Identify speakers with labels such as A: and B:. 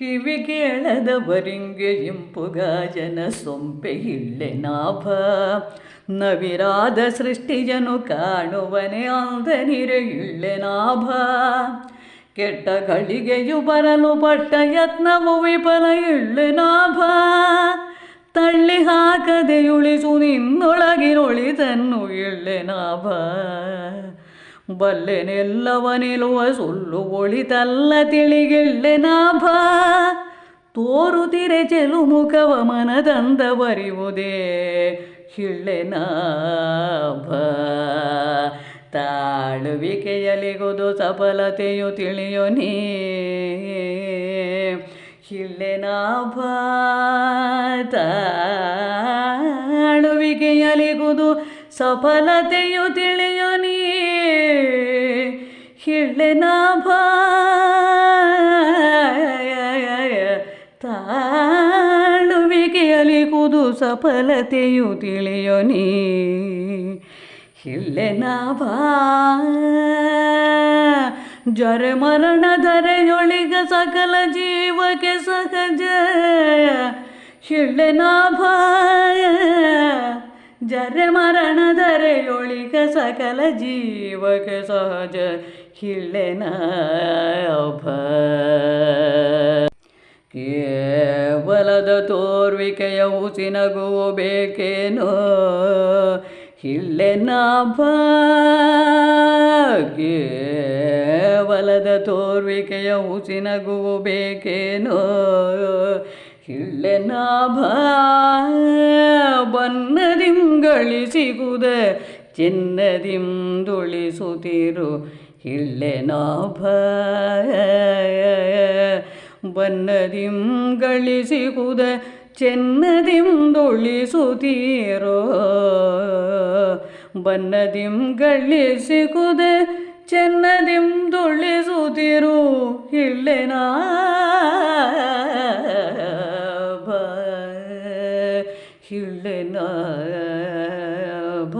A: ಕಿವಿ ಕೇಳದವರಿಂಗೆ ಇಂಪುಗಾಜನ ಸೊಂಪೆ ಇಳ್ಳೆ ನಾಭ ನವಿರಾದ ಸೃಷ್ಟಿಜನು ಕಾಣುವನೆ ಅಂದನಿರೆ ಇಳ್ಳೆ ನಾಭ ಕೆಟ್ಟ ಗಳಿಗೆಯು ಬರಲು ಪಟ್ಟ ಯತ್ನವು ವಿಫಲ ಇಳ್ಳೆ ನಾಭ ತಳ್ಳಿ ಹಾಕದೆ ಉಳಿಸು ನಿನ್ನೊಳಗಿನೊಳಿತನ್ನು ಇಳ್ಳೆ ನಾಭ ಬಲ್ಲೆನೆಲ್ಲವ ನಿಲ್ಲುವ ಸುಳ್ಳು ಒಳಿತಲ್ಲ ತಿಳಿಗೆಳ್ಳೆ ನಾಭ. ತೋರುತ್ತಿರೆ ಚೆಲು ಮುಖವ ಮನದಂದ ಬರಿವುದೇ ಹಿಳ್ಳೆ ನಾಭ. ತಾಳುವಿಕೆಯಲಿಗುದು ಸಫಲತೆಯು ತಿಳಿಯೋ ನೀ ಹಿಳ್ಳೆ ನಾಭ. ತಾಳುವಿಕೆಯಲಿಗುದು ಸಫಲತೆಯು ತಿಳಿಯೋ ನೀ ಹಿಳ್ಳೆ ನಾಭ. ತಾಳುವಿಕೆಯಲಿಗುದು ಸಫಲತೆಯು ತಿಳಿಯೋ ನೀ. ಹಿಳ್ಳೆ ನಾಭ. ಜರ ಮರಣ ಧರೆಯೊಳಿಗ ಸಕಲ ಜೀವಕ್ಕೆ ಸಹಜ. ಹಿಳ್ಳೆ ನಾಭ. ಜರೆ ಮರಣ ಧರೆಯೊಳಿಗ ಸಕಲ ಜೀವಕ್ಕೆ ಸಹಜ. ಹಿಳ್ಳೆ ನಾಭ ಕೇವಲದ ತೋರ್ವಿಕೆಯ ಉಸಿನಗುವು ಬೇಕೇನೋ? ಹಿಳ್ಳೆ ನಾಭ. ಕೇವಲದ ತೋರ್ವಿಕೆಯ ಉಸಿನಗುವು ಬೇಕೇನೋ? ಹಿಳ್ಳೆ ನಾಭ. ಬನ್ನದಿಂ ಹಿಳ್ಳೆ ನಾಭ ಬನ್ನದಿಂ ಗಳಿಸಿಹುದ ಚೆನ್ನದಿಂ ದುಳಿಸುತ್ತೀರೋ. ಬನ್ನದಿಂ ಗಳಿಸಿಗುದ ಚೆನ್ನದಿಂ ದುಳಿಸುತ್ತಿರು. ಹಿಳ್ಳೆನ ಹಿಳ್ಳೆನ ಭ